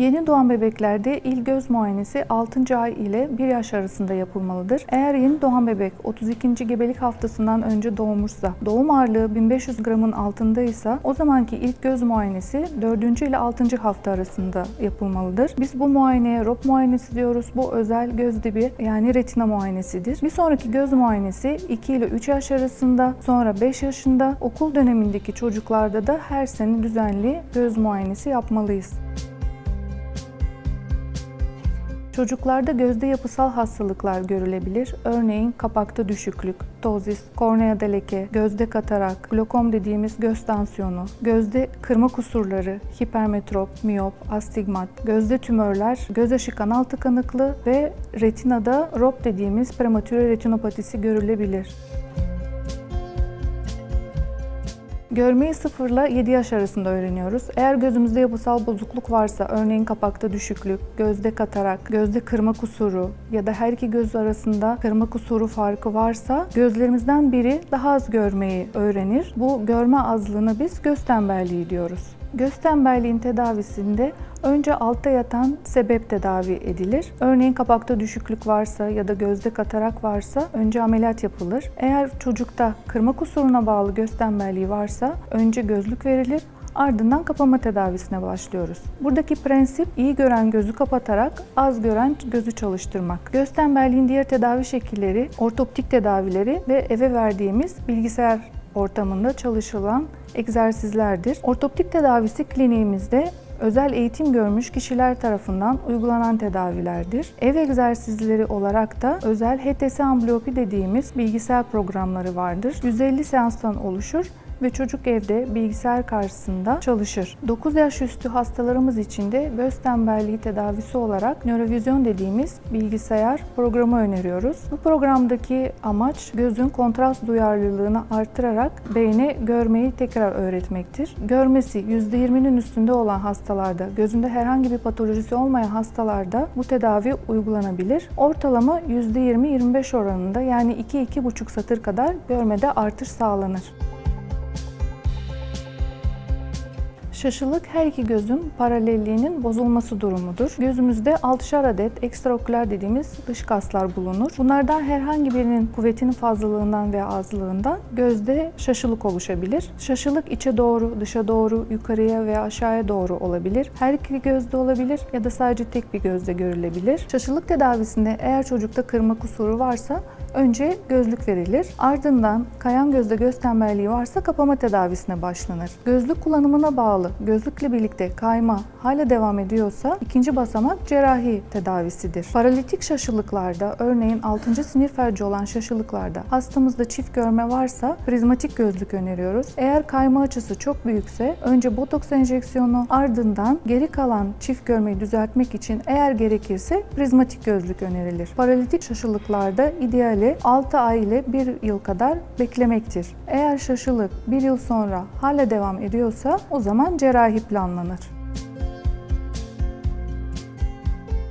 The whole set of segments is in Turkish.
Yeni doğan bebeklerde ilk göz muayenesi 6. ay ile 1 yaş arasında yapılmalıdır. Eğer yeni doğan bebek 32. gebelik haftasından önce doğmuşsa, doğum ağırlığı 1500 gramın altındaysa o zamanki ilk göz muayenesi 4. ile 6. hafta arasında yapılmalıdır. Biz bu muayeneye ROP muayenesi diyoruz. Bu özel göz dibi yani retina muayenesidir. Bir sonraki göz muayenesi 2 ile 3 yaş arasında, sonra 5 yaşında, okul dönemindeki çocuklarda da her sene düzenli göz muayenesi yapmalıyız. Çocuklarda gözde yapısal hastalıklar görülebilir. Örneğin kapakta düşüklük, tozis, korneada leke, gözde katarak, glokom dediğimiz göz tansiyonu, gözde kırma kusurları, hipermetrop, miyop, astigmat, gözde tümörler, göz aşı kanal tıkanıklığı ve retinada ROP dediğimiz prematüre retinopatisi görülebilir. Görmeyi 0 ile 7 yaş arasında öğreniyoruz. Eğer gözümüzde yapısal bozukluk varsa, örneğin kapakta düşüklük, gözde katarak, gözde kırma kusuru ya da her iki göz arasında kırma kusuru farkı varsa gözlerimizden biri daha az görmeyi öğrenir. Bu görme azlığına biz göz tembelliği diyoruz. Göz tembelliğin tedavisinde önce altta yatan sebep tedavi edilir. Örneğin kapakta düşüklük varsa ya da gözde katarak varsa önce ameliyat yapılır. Eğer çocukta kırma kusuruna bağlı göz tembelliği varsa önce gözlük verilir. Ardından kapama tedavisine başlıyoruz. Buradaki prensip iyi gören gözü kapatarak az gören gözü çalıştırmak. Göz tembelliğin diğer tedavi şekilleri ortoptik tedavileri ve eve verdiğimiz bilgisayar ortamında çalışılan egzersizlerdir. Ortoptik tedavisi kliniğimizde özel eğitim görmüş kişiler tarafından uygulanan tedavilerdir. Ev egzersizleri olarak da özel HTS ambliopi dediğimiz bilgisayar programları vardır. 150 seanstan oluşur ve çocuk evde bilgisayar karşısında çalışır. 9 yaş üstü hastalarımız için de göz tembelliği tedavisi olarak nörovizyon dediğimiz bilgisayar programı öneriyoruz. Bu programdaki amaç gözün kontrast duyarlılığını artırarak beyne görmeyi tekrar öğretmektir. Görmesi %20'nin üstünde olan hastalarda, gözünde herhangi bir patolojisi olmayan hastalarda bu tedavi uygulanabilir. Ortalama %20-25 oranında yani 2-2,5 satır kadar görmede artış sağlanır. Şaşılık her iki gözün paralelliğinin bozulması durumudur. Gözümüzde 6'şar adet ekstraoküler dediğimiz dış kaslar bulunur. Bunlardan herhangi birinin kuvvetinin fazlalığından veya azlığından gözde şaşılık oluşabilir. Şaşılık içe doğru, dışa doğru, yukarıya veya aşağıya doğru olabilir. Her iki gözde olabilir ya da sadece tek bir gözde görülebilir. Şaşılık tedavisinde eğer çocukta kırma kusuru varsa önce gözlük verilir. Ardından kayan gözde göz tembelliği varsa kapama tedavisine başlanır. Gözlük kullanımına bağlı gözlükle birlikte kayma hala devam ediyorsa ikinci basamak cerrahi tedavisidir. Paralitik şaşılıklarda örneğin 6. sinir felci olan şaşılıklarda hastamızda çift görme varsa prizmatik gözlük öneriyoruz. Eğer kayma açısı çok büyükse önce botoks enjeksiyonu ardından geri kalan çift görmeyi düzeltmek için eğer gerekirse prizmatik gözlük önerilir. Paralitik şaşılıklarda ideali 6 ay ile 1 yıl kadar beklemektir. Eğer şaşılık 1 yıl sonra hala devam ediyorsa o zaman cerrahi planlanır.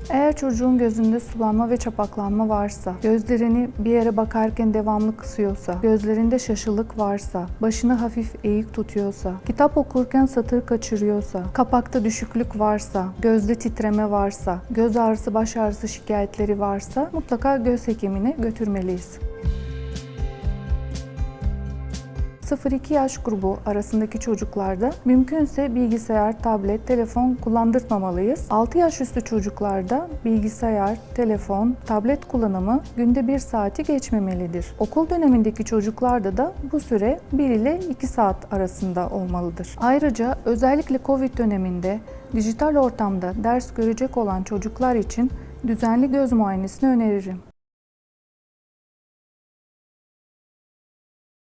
Eğer çocuğun gözünde sulanma ve çapaklanma varsa, gözlerini bir yere bakarken devamlı kısıyorsa, gözlerinde şaşılık varsa, başını hafif eğik tutuyorsa, kitap okurken satır kaçırıyorsa, kapakta düşüklük varsa, gözde titreme varsa, göz ağrısı, baş ağrısı şikayetleri varsa mutlaka göz hekimine götürmeliyiz. 0-2 yaş grubu arasındaki çocuklarda mümkünse bilgisayar, tablet, telefon kullandırmamalıyız. 6 yaş üstü çocuklarda bilgisayar, telefon, tablet kullanımı günde 1 saati geçmemelidir. Okul dönemindeki çocuklarda da bu süre 1 ile 2 saat arasında olmalıdır. Ayrıca özellikle Covid döneminde dijital ortamda ders görecek olan çocuklar için düzenli göz muayenesini öneririm.